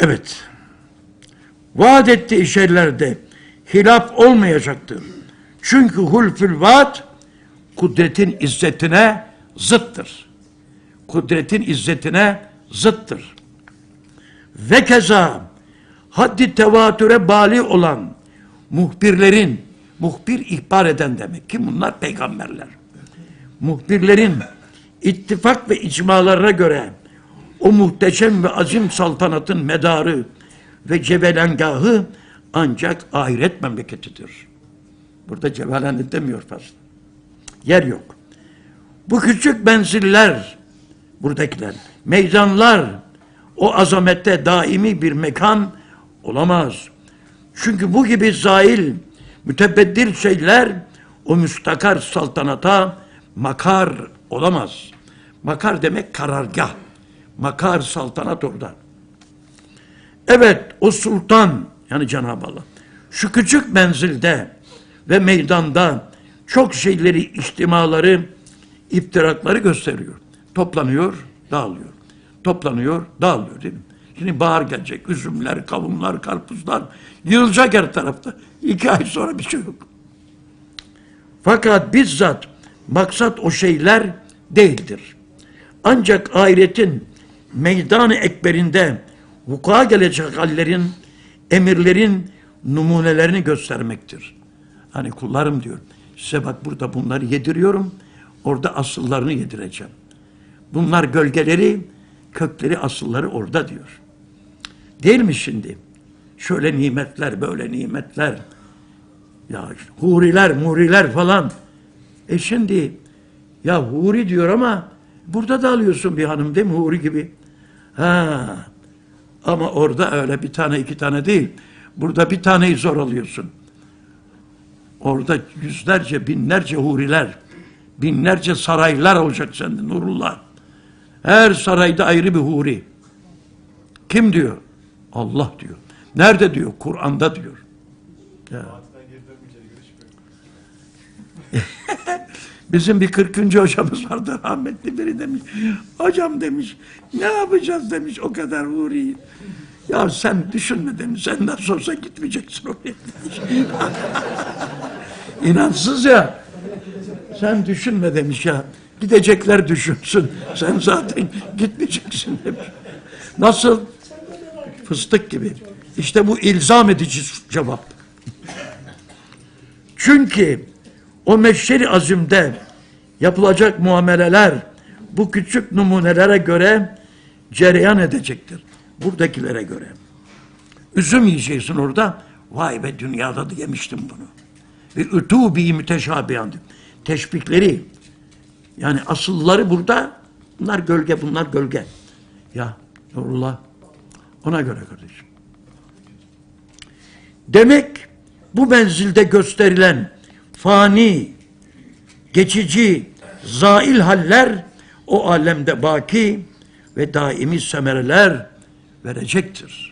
Evet. Vaat ettiği şeylerde hilaf olmayacaktır. Çünkü hulfül vaat kudretin izzetine zıttır. Kudretin izzetine zıttır. Ve keza haddi tevatüre bali olan muhbirlerin, muhbir ihbar eden demek ki bunlar peygamberler. Muhbirlerin ittifak ve icmalarına göre o muhteşem ve azim saltanatın medarı ve cebelengahı ancak ahiret memleketidir. Burada cebelen demiyor fazla. Yer yok. Bu küçük menziller, buradakiler, meydanlar, o azamette daimi bir mekan olamaz. Çünkü bu gibi zail, mütebeddir şeyler o müstakar saltanata makar olamaz. Makar demek karargah. Makar saltanat orada. Evet o sultan yani Cenab-ı Allah şu küçük menzilde ve meydanda çok şeyleri, içtimaları, iptirakları gösteriyor. Toplanıyor, dağılıyor. Toplanıyor, dağılıyor değil mi? Şimdi bahar gelecek, üzümler, kavunlar, karpuzlar yığılacak her tarafta. İki ay sonra bir şey yok. Fakat bizzat maksat o şeyler değildir. Ancak ahiretin meydan-ı ekberinde vuku'a gelecek hallerin, emirlerin numunelerini göstermektir. Hani kullarım diyor, size bak burada bunları yediriyorum, orada asıllarını yedireceğim. Bunlar gölgeleri, kökleri, asılları orada diyor. Değil mi şimdi? Şöyle nimetler, böyle nimetler. Ya işte huriler, muriler falan. E şimdi ya huri diyor ama burada da alıyorsun bir hanım değil mi? Huri gibi. Ha. Ama orada öyle bir tane iki tane değil. Burada bir taneyi zor alıyorsun. Orada yüzlerce, binlerce huriler, binlerce saraylar olacak sende Nurullah. Her sarayda ayrı bir huri. Kim diyor? Allah diyor. Nerede diyor? Kur'an'da diyor. Ya. Bizim bir 40. hocamız vardı rahmetli biri demiş. Hocam demiş ne yapacağız demiş o kadar huriyi. Ya sen düşünme demiş sen nasıl olsa gitmeyeceksin oraya demiş. İnansız ya. Sen düşünme demiş ya. Gidecekler düşünsün. Sen zaten gitmeyeceksin demiş. Nasıl? Fıstık gibi. İşte bu ilzam edici cevap. Çünkü o meşşeri azimde yapılacak muameleler bu küçük numunelere göre cereyan edecektir. Buradakilere göre. Üzüm yiyeceksin orada. Vay be dünyada da yemiştim bunu. Ve ütubi müteşabihan. Teşbihleri yani asılları burada bunlar gölge bunlar gölge. Ya Nurullah ona göre kardeşim. Demek bu menzilde gösterilen fani, geçici, zail haller o alemde baki ve daimi semereler verecektir.